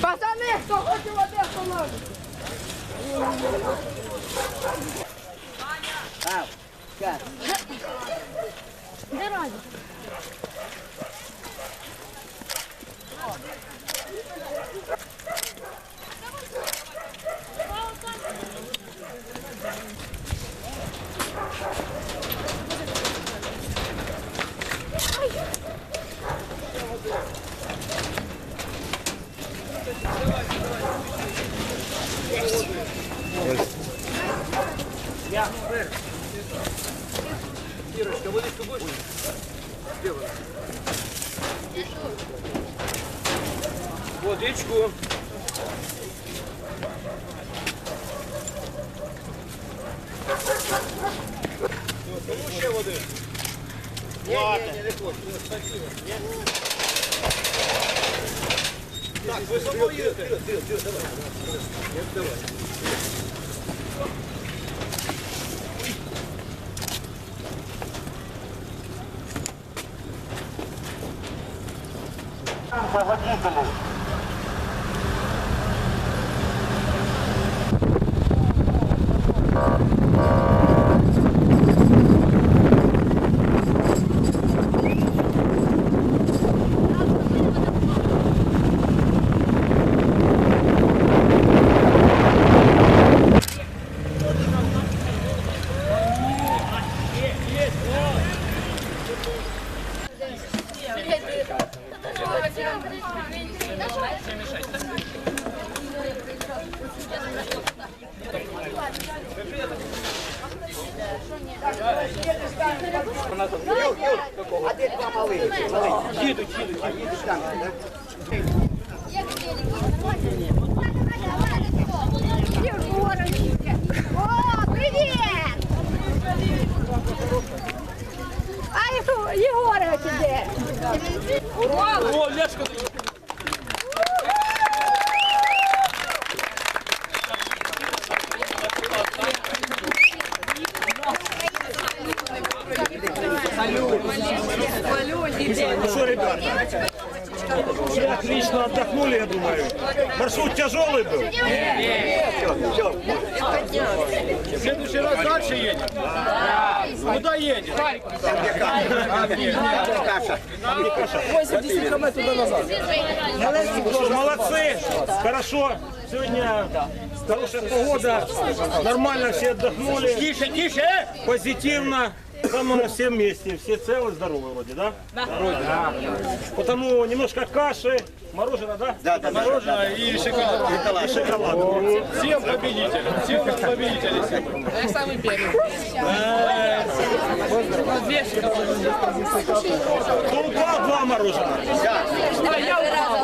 Пацани, хто хоче води, поможуть. Водичку. Кому ще води? Ладно. Ні, ні, не хочу. Так, ви за мною їдете? Давай. Давай. Водителей. О, привіт! А Єгор- Єгорович іде. О, Лешка. Ну что, ребята, все отлично отдохнули, я думаю. Маршрут тяжелый был? В следующий раз дальше едем. Куда едем? Ну что ж, молодцы, хорошо. Сегодня хорошая погода, нормально все отдохнули. Тише, тише! Позитивно. Там мы все вместе, все целы, здоровы вроде, да? Да. Потому немножко каши, Мороженое, да? Да, да, мороженое и шоколад. И шоколад. Всем победителям, всем победителям сегодня. Кто упал, два мороженого. Я упал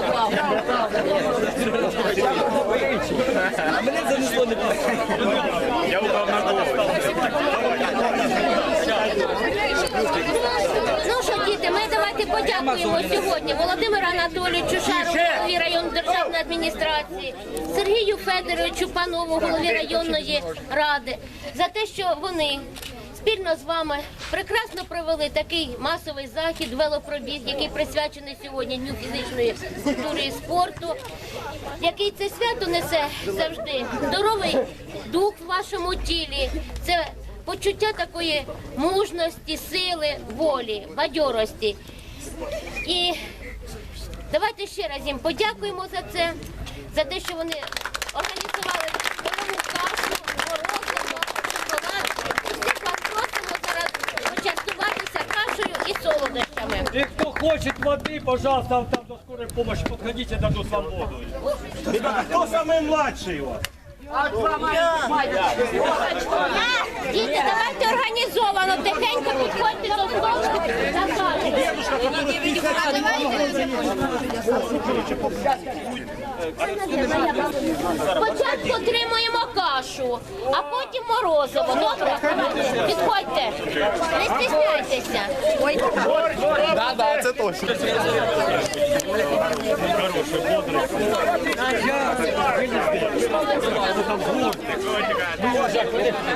Ну що, діти, ми давайте подякуємо сьогодні Володимиру Анатолійовичу Шарову, голові районної державної адміністрації, Сергію Федоровичу Панову, голові районної ради, за те, що вони спільно з вами прекрасно провели такий масовий захід, велопробіг, який присвячений сьогодні Дню фізичної культури і спорту, який це свято несе завжди здоровий дух в вашому тілі. Це почуття такої мужності, сили, волі, бадьорості. І давайте ще раз їм подякуємо за це, за те, що вони організували головну кашу, морозиво, шоколад. Всіх вас просимо зараз почастуватися кашею і солодощами. И кто хочет воды, пожалуйста, там до скорой помощи подходите, дадут вам воду. Ребята, кто самый младший у вас? Діти, давайте організовано, тихенько підходьте до который 50 Спочатку отримуємо кашу, а потім морозиво. Добре? Підходьте. Не стісняйтеся.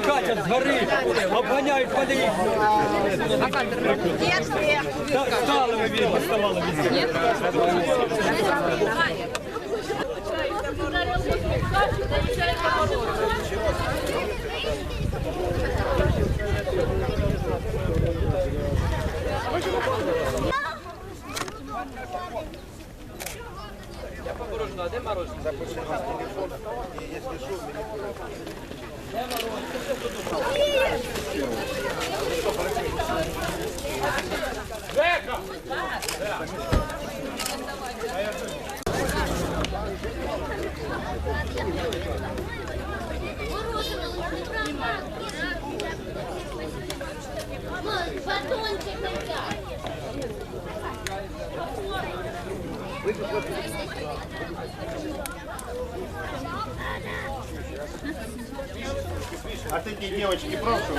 Катят с горы, обгоняют по дороге. Да, Стало вы видно, вставало везде. Батончик взяти. А Батончик такие девочки прошу.